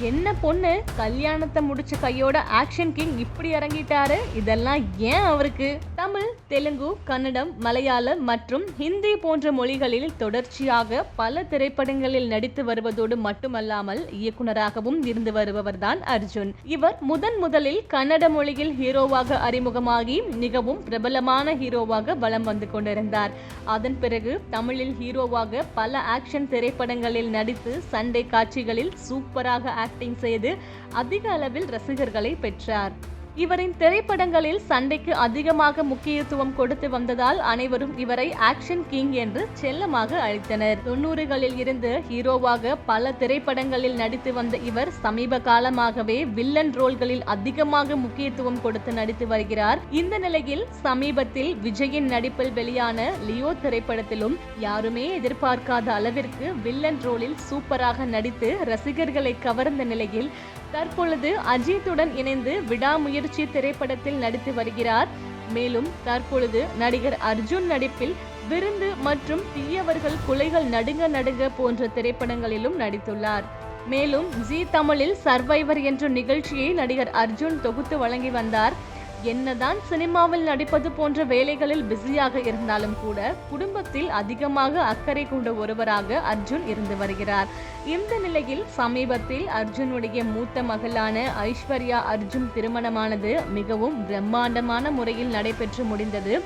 என்ன பொண்ணு? கல்யாணத்தை முடிச்ச கையோட ஆக்ஷன் கிங் இப்படி இறங்கிட்டாரு? இதெல்லாம் ஏன் அவருக்கு? தமிழ் தெலுங்கு கன்னடம் மலையாளம் மற்றும் ஹிந்தி போன்ற மொழிகளில் தொடர்ச்சியாக பல திரைப்படங்களில் நடித்து வருவதோடு மட்டுமல்லாமல் இயக்குனராகவும் இருந்து வருபவர்தான் அர்ஜுன். இவர் முதன் முதலில் கன்னட மொழியில் ஹீரோவாக அறிமுகமாகி மிகவும் பிரபலமான ஹீரோவாக வலம் வந்து கொண்டிருந்தார். அதன் பிறகு தமிழில் ஹீரோவாக பல ஆக்ஷன் திரைப்படங்களில் நடித்து சண்டை காட்சிகளில் சூப்பராக ஆக்டிங் செய்து அதிக அளவில் ரசிகர்களை பெற்றார். இவரின் திரைப்படங்களில் சண்டைக்கு அதிகமாக முக்கியத்துவம் கொடுத்து வந்ததால் அனைவரும் இவரை ஆக்ஷன் கிங் என்று செல்லமாக அழைத்தனர். தொண்ணூறுகளில் இருந்து ஹீரோவாக பல திரைப்படங்களில் நடித்து வந்த இவர் சமீப காலமாகவே வில்லன் ரோல்களில் அதிகமாக முக்கியத்துவம் கொடுத்து நடித்து வருகிறார். இந்த நிலையில் சமீபத்தில் விஜயின் நடிப்பில் வெளியான லியோ திரைப்படத்திலும் யாருமே எதிர்பார்க்காத அளவிற்கு வில்லன் ரோலில் சூப்பராக நடித்து ரசிகர்களை கவர்ந்த நிலையில் தற்பொழுது அஜித்துடன் இணைந்து விடாமுயற்சி திரைப்படத்தில் நடித்து வருகிறார். மேலும் தற்பொழுது நடிகர் அர்ஜுன் நடிப்பில் விருந்து மற்றும் தீயவர்கள் குலைகள் நடுங்க நடுங்க போன்ற திரைப்படங்களிலும் நடித்துள்ளார். மேலும் ஜி தமிழில் சர்வைவர் என்ற நிகழ்ச்சியை நடிகர் அர்ஜுன் தொகுத்து வழங்கி வந்தார். என்னதான் சினிமாவில் நடிப்பது போன்ற வேலைகளில் பிஸியாக இருந்தாலும் கூட குடும்பத்தில் அதிகமாக அக்கறை கொண்ட ஒருவராக அர்ஜுன் இருந்து வருகிறார். இந்த நிலையில் சமீபத்தில் அர்ஜுனுடைய மூத்த மகளான ஐஸ்வர்யா அர்ஜுன் திருமணமானது மிகவும் பிரம்மாண்டமான முறையில் நடைபெற்று முடிந்தது.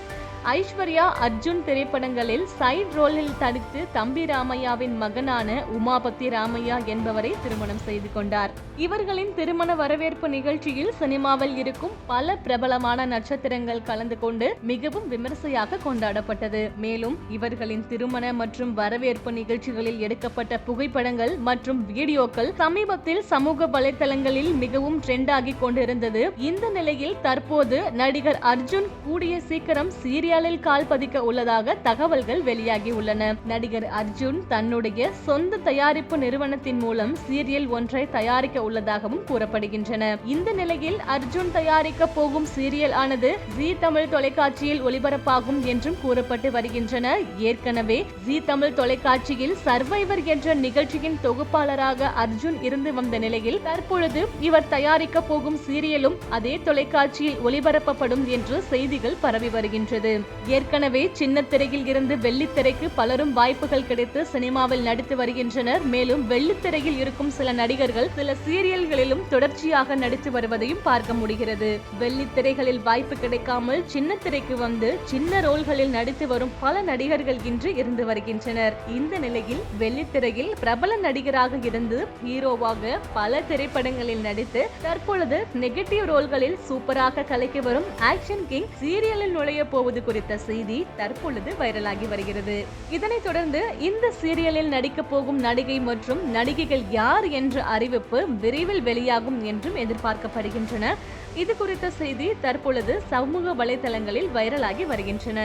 ஐஸ்வர்யா அர்ஜுன் திரைப்படங்களில் சைட் ரோலில் தடுத்து தம்பி ராமையாவின் மகனான உமாபதி ராமையா என்பவரை திருமணம் செய்து கொண்டார். இவர்களின் திருமண வரவேற்பு நிகழ்ச்சியில் சினிமாவில் இருக்கும் பல பிரபலமான நட்சத்திரங்கள் கலந்து கொண்டு மிகவும் விமர்சையாக கொண்டாடப்பட்டது. மேலும் இவர்களின் திருமண மற்றும் வரவேற்பு நிகழ்ச்சிகளில் எடுக்கப்பட்ட புகைப்படங்கள் மற்றும் வீடியோக்கள் சமீபத்தில் சமூக வலைதளங்களில் மிகவும் ட்ரெண்டாகி கொண்டிருந்தது. இந்த நிலையில் தற்போது நடிகர் அர்ஜுன் கூடிய சீக்கிரம் சீரியலில் கால் பதிக்க உள்ளதாக தகவல்கள் வெளியாகி உள்ளன நடிகர் அர்ஜுன் தன்னுடைய சொந்த தயாரிப்பு நிறுவனத்தின் மூலம் சீரியல் ஒன்றை தயாரிக்க உள்ளதாகவும் கூறப்படுகின்றன. இந்த நிலையில் அர்ஜுன் தயாரிக்க போகும் சீரியல் ஆனது ஜி தமிழ் தொலைக்காட்சியில் ஒளிபரப்பாகும் என்றும் கூறப்பட்டு வருகின்றன. ஏற்கனவே ஜி தமிழ் தொலைக்காட்சியில் சர்வைவர் என்ற நிகழ்ச்சியின் தொகுப்பாளராக அர்ஜுன் இருந்து வந்த நிலையில் தற்பொழுது இவர் தயாரிக்க போகும் சீரியலும் அதே தொலைக்காட்சியில் ஒளிபரப்பப்படும் என்று செய்திகள் பரவி வருகின்றது. ஏற்கனவே சின்ன திரையில் இருந்து வெள்ளித்திரைக்கு பலரும் வாய்ப்புகள் கிடைத்து சினிமாவில் நடித்து வருகின்றனர். மேலும் வெள்ளித்திரையில் இருக்கும் சில நடிகர்கள் சில சீரியல்களிலும் தொடர்ச்சியாக நடித்து வருவதையும் பார்க்க முடிகிறது. வெள்ளித்திரைகளில் வாய்ப்பு கிடைக்காமல் சின்ன திரைக்கு வந்து சின்ன ரோல்களில் நடித்து வரும் பல நடிகர்கள் இன்று இருந்து வருகின்றனர். இந்த நிலையில் வெள்ளித்திரையில் பிரபல நடிகராக இருந்து ஹீரோவாக பல திரைப்படங்களில் நடித்து தற்பொழுது நெகட்டிவ் ரோல்களில் சூப்பராக கலைக்கு வரும் ஆக்ஷன் கிங் சீரியலில் நுழைய போவது குறித்த செய்தி தற்பொழுது வைரலாகி வருகிறது. இதனைத் தொடர்ந்து இந்த சீரியலில் நடிக்க போகும் நடிகை மற்றும் நடிகைகள் யார் என்ற அறிவிப்பு விரைவில் வெளியாகும் என்றும் எதிர்பார்க்கப்படுகின்றன. இது குறித்த செய்தி தற்பொழுது சமூக வலைதளங்களில் வைரலாகி வருகின்றன.